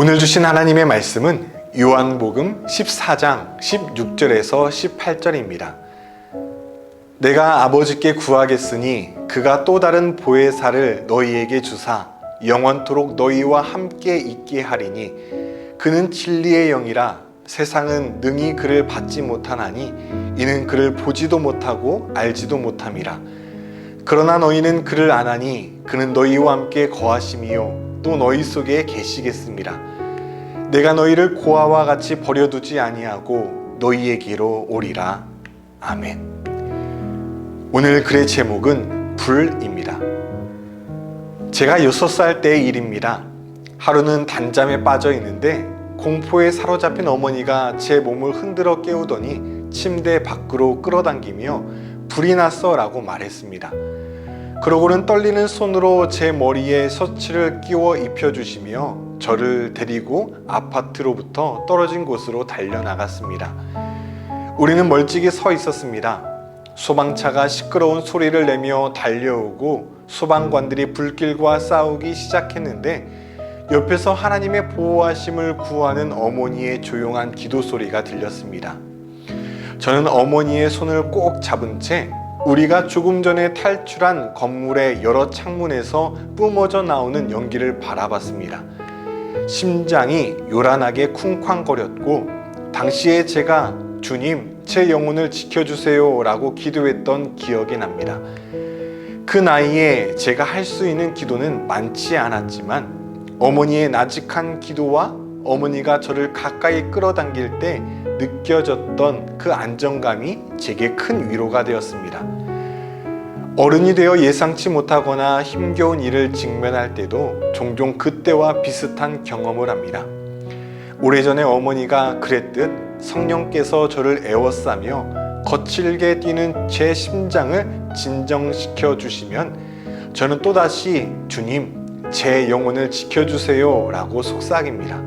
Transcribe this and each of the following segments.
오늘 주신 하나님의 말씀은 요한복음 14장 16절에서 18절입니다. 내가 아버지께 구하겠으니 그가 또 다른 보혜사를 너희에게 주사 영원토록 너희와 함께 있게 하리니 그는 진리의 영이라 세상은 능히 그를 받지 못하나니 이는 그를 보지도 못하고 알지도 못함이라 그러나 너희는 그를 아나니 그는 너희와 함께 거하심이요 또 너희 속에 계시겠습니다 내가 너희를 고아와 같이 버려두지 아니하고 너희에게로 오리라 아멘 오늘 글의 제목은 불입니다. 제가 6살 때의 일입니다. 하루는 단잠에 빠져 있는데 공포에 사로잡힌 어머니가 제 몸을 흔들어 깨우더니 침대 밖으로 끌어당기며 불이 났어 라고 말했습니다. 그러고는 떨리는 손으로 제 머리에 셔츠를 끼워 입혀주시며 저를 데리고 아파트로부터 떨어진 곳으로 달려나갔습니다. 우리는 멀찍이 서 있었습니다. 소방차가 시끄러운 소리를 내며 달려오고 소방관들이 불길과 싸우기 시작했는데 옆에서 하나님의 보호하심을 구하는 어머니의 조용한 기도 소리가 들렸습니다. 저는 어머니의 손을 꼭 잡은 채 우리가 조금 전에 탈출한 건물의 여러 창문에서 뿜어져 나오는 연기를 바라봤습니다. 심장이 요란하게 쿵쾅거렸고 당시에 제가 주님 제 영혼을 지켜주세요 라고 기도했던 기억이 납니다. 그 나이에 제가 할 수 있는 기도는 많지 않았지만 어머니의 나직한 기도와 어머니가 저를 가까이 끌어당길 때 느껴졌던 그 안정감이 제게 큰 위로가 되었습니다. 어른이 되어 예상치 못하거나 힘겨운 일을 직면할 때도 종종 그때와 비슷한 경험을 합니다. 오래전에 어머니가 그랬듯 성령께서 저를 애워싸며 거칠게 뛰는 제 심장을 진정시켜 주시면 저는 또다시 주님, 제 영혼을 지켜주세요 라고 속삭입니다.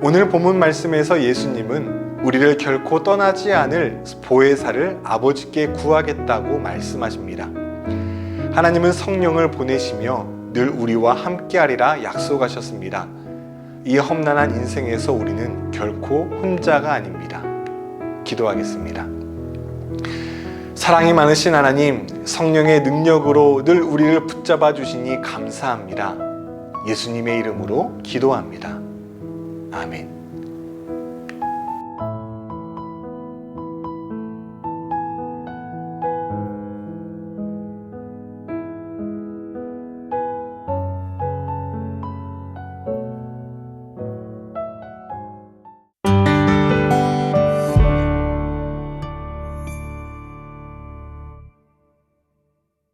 오늘 본문 말씀에서 예수님은 우리를 결코 떠나지 않을 보혜사를 아버지께 구하겠다고 말씀하십니다. 하나님은 성령을 보내시며 늘 우리와 함께하리라 약속하셨습니다. 이 험난한 인생에서 우리는 결코 혼자가 아닙니다. 기도하겠습니다. 사랑이 많으신 하나님, 성령의 능력으로 늘 우리를 붙잡아 주시니 감사합니다. 예수님의 이름으로 기도합니다. 아멘.